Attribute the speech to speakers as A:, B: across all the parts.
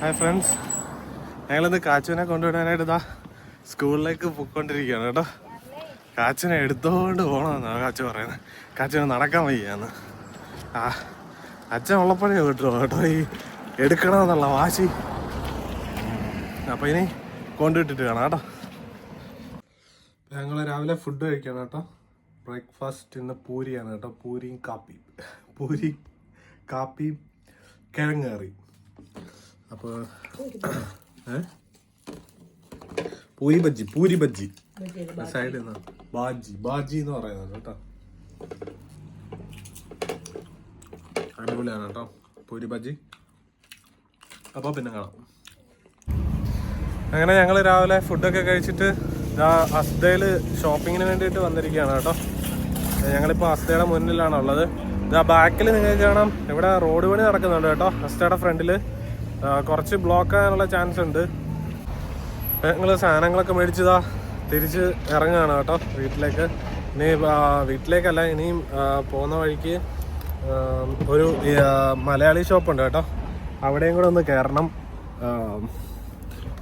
A: Hi friends ഞങ്ങളിന്ന് കാച്ചുവിനെ കൊണ്ടുവിടാനായിട്ട് ഇതാ സ്കൂളിലേക്ക് പൊയ്ക്കൊണ്ടിരിക്കുകയാണ് കേട്ടോ. കാച്ചിനെ എടുത്തോണ്ട് പോകണമെന്നാണ് കാച്ചു പറയുന്നത്. കാച്ചുവിനെ നടക്കാൻ വയ്യാന്ന്. ആ അച്ഛൻ ഉള്ളപ്പോഴേ കിട്ടുമോ കേട്ടോ ഈ എടുക്കണമെന്നുള്ള വാശി. അപ്പം ഇനി കൊണ്ടുവിട്ടിട്ട് കാണാം കേട്ടോ. ഞങ്ങൾ രാവിലെ ഫുഡ് കഴിക്കണം കേട്ടോ. ബ്രേക്ക്ഫാസ്റ്റ് ഇന്ന് പൂരിയാണ് കേട്ടോ. പൂരിയും കാപ്പിയും. പൂരി കാപ്പിയും കിഴങ്ങ് കറി അപ്പോൾ പൂരി ബജ്ജി പൂരി ബജ്ജി. സൈഡിൽ നിന്ന് ബാജി ബാജി എന്ന് പറയുന്നത് കേട്ടോ. അടിപൊളിയാണ് കേട്ടോ പൂരി ബജ്ജി. അപ്പോൾ പിന്നെ കാണാം. അങ്ങനെ ഞങ്ങൾ രാവിലെ ഫുഡൊക്കെ കഴിച്ചിട്ട് അസ്തയിൽ ഷോപ്പിങ്ങിന് വേണ്ടിയിട്ട് വന്നിരിക്കുകയാണ് കേട്ടോ. ഞങ്ങളിപ്പോൾ അസ്തയുടെ മുന്നിലാണ് ഉള്ളത് ഇതാ ബാക്കിൽ നിങ്ങൾക്ക് കാണാം ഇവിടെ റോഡ് പണി നടക്കുന്നുണ്ട് കേട്ടോ അസ്തയുടെ ഫ്രണ്ടിൽ കുറച്ച് ബ്ലോക്ക് ആകാനുള്ള ചാൻസ് ഉണ്ട്. നിങ്ങൾ സാധനങ്ങളൊക്കെ മേടിച്ചതാ. തിരിച്ച് ഇറങ്ങുകയാണ് കേട്ടോ വീട്ടിലേക്ക്. ഇനി വീട്ടിലേക്കല്ല ഇനിയും പോകുന്ന വഴിക്ക് ഒരു മലയാളി ഷോപ്പുണ്ട് കേട്ടോ. അവിടെയും കൂടെ ഒന്ന് കയറണം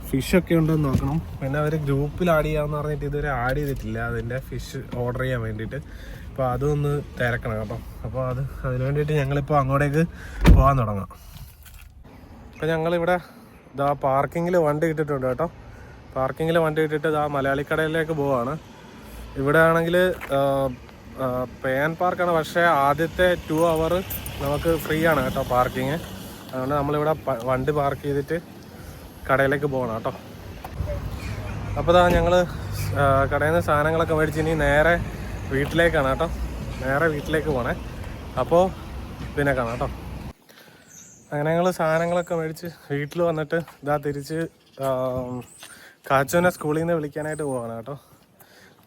A: ഫിഷ് ഒക്കെ ഉണ്ടെന്ന് നോക്കണം. പിന്നെ അവർ ഗ്രൂപ്പിൽ ആഡ് ചെയ്യാമെന്ന് പറഞ്ഞിട്ട് ഇതുവരെ ആഡ് ചെയ്തിട്ടില്ല. അതിന്റെ ഫിഷ് ഓർഡർ ചെയ്യാൻ വേണ്ടിയിട്ട്. അപ്പോൾ അതൊന്ന് തിരക്കണം കേട്ടോ. അപ്പോൾ അത് അതിന് വേണ്ടിയിട്ട് ഞങ്ങളിപ്പോൾ അങ്ങോട്ടേക്ക് പോകാൻ തുടങ്ങാം. അപ്പോൾ ഞങ്ങളിവിടെ ഇതാ പാർക്കിങ്ങിൽ വണ്ടി ഇട്ടിട്ടുണ്ട് കേട്ടോ. പാർക്കിങ്ങിൽ വണ്ടി ഇട്ടിട്ട് ഇതാ മലയാളിക്കടയിലേക്ക് പോവാണ്. ഇവിടെ ആണെങ്കിൽ പേൻ പാർക്കാണ് പക്ഷേ ആദ്യത്തെ ടു അവർ നമുക്ക് ഫ്രീ ആണ് കേട്ടോ പാർക്കിങ് അതുകൊണ്ട് നമ്മളിവിടെ വണ്ടി പാർക്ക് ചെയ്തിട്ട് കടയിലേക്ക് പോകണം കേട്ടോ. അപ്പോൾ ഇതാ ഞങ്ങൾ കടയിൽ നിന്ന് സാധനങ്ങളൊക്കെ മേടിച്ച് ഇനി നേരെ വീട്ടിലേക്കാണ് കേട്ടോ. നേരെ വീട്ടിലേക്ക് പോകണേ അപ്പോൾ പിന്നെ കാണാം കേട്ടോ. അങ്ങനെ ഞങ്ങൾ സാധനങ്ങളൊക്കെ മേടിച്ച് വീട്ടിൽ വന്നിട്ട് ഇതാ തിരിച്ച് കാച്ചുവിനെ സ്കൂളിൽ നിന്ന് വിളിക്കാനായിട്ട് പോവാണ് കേട്ടോ.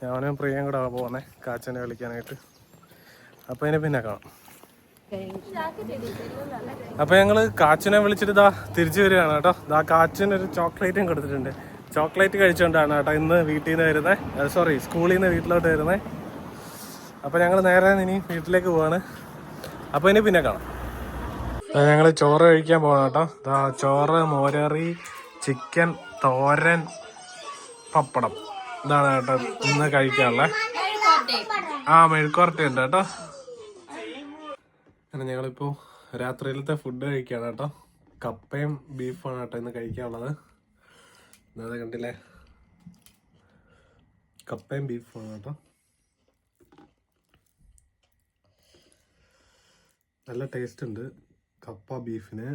A: ഞാനും പ്രിയം കൂടെ പോകുന്നത് കാച്ചുവിനെ വിളിക്കാനായിട്ട്. അപ്പോൾ അതിനെ പിന്നെ കാണാം. അപ്പോൾ ഞങ്ങൾ കാച്ചിനെ വിളിച്ചിട്ട് ഇതാ തിരിച്ചു വരികയാണ് കേട്ടോ. ഇതാ കാച്ചിന് ഒരു ചോക്ലേറ്റും കൊടുത്തിട്ടുണ്ട്. ചോക്ലേറ്റ് കഴിച്ചുകൊണ്ടാണ് കേട്ടോ ഇന്ന് വീട്ടിൽ നിന്ന് വരുന്നത് സോറി സ്കൂളിൽ നിന്ന് വീട്ടിലോട്ട് വരുന്നത് അപ്പോൾ ഞങ്ങൾ നേരെ ഇനി വീട്ടിലേക്ക് പോവാണ്. അപ്പോൾ ഇനി പിന്നെ കാണാം. ഞങ്ങൾ ചോറ് കഴിക്കാൻ പോകണം കേട്ടോ. ചോറ് മോരറി ചിക്കൻ തോരൻ പപ്പടം. ഇതാണ് കേട്ടോ ഇന്ന് കഴിക്കാനുള്ള. ആ മെഴുക്കുവരട്ടി ഉണ്ട് കേട്ടോ. അങ്ങനെ ഞങ്ങളിപ്പോൾ രാത്രിയിലത്തെ ഫുഡ് കഴിക്കുകയാണ് കേട്ടോ. കപ്പയും ബീഫാണ് കേട്ടോ ഇന്ന് കഴിക്കാനുള്ളത്. എന്നാ കണ്ടില്ലേ? കപ്പയും ബീഫാണ് കേട്ടോ. നല്ല ടേസ്റ്റ് ഉണ്ട്. കപ്പ ബീഫിന്.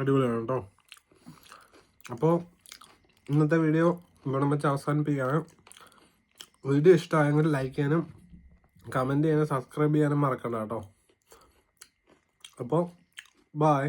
A: അടിപൊളിയാണ് കേട്ടോ അപ്പോൾ ഇന്നത്തെ വീഡിയോ ഇവിടെ വെച്ച് അവസാനിപ്പിക്കുകയാണ്. വീഡിയോ ഇഷ്ടമായെങ്കിൽ ലൈക്ക് ചെയ്യാനും കമന്റ് ചെയ്യാനും സബ്സ്ക്രൈബ് ചെയ്യാനും മറക്കണ്ട കേട്ടോ അപ്പോൾ ബായ്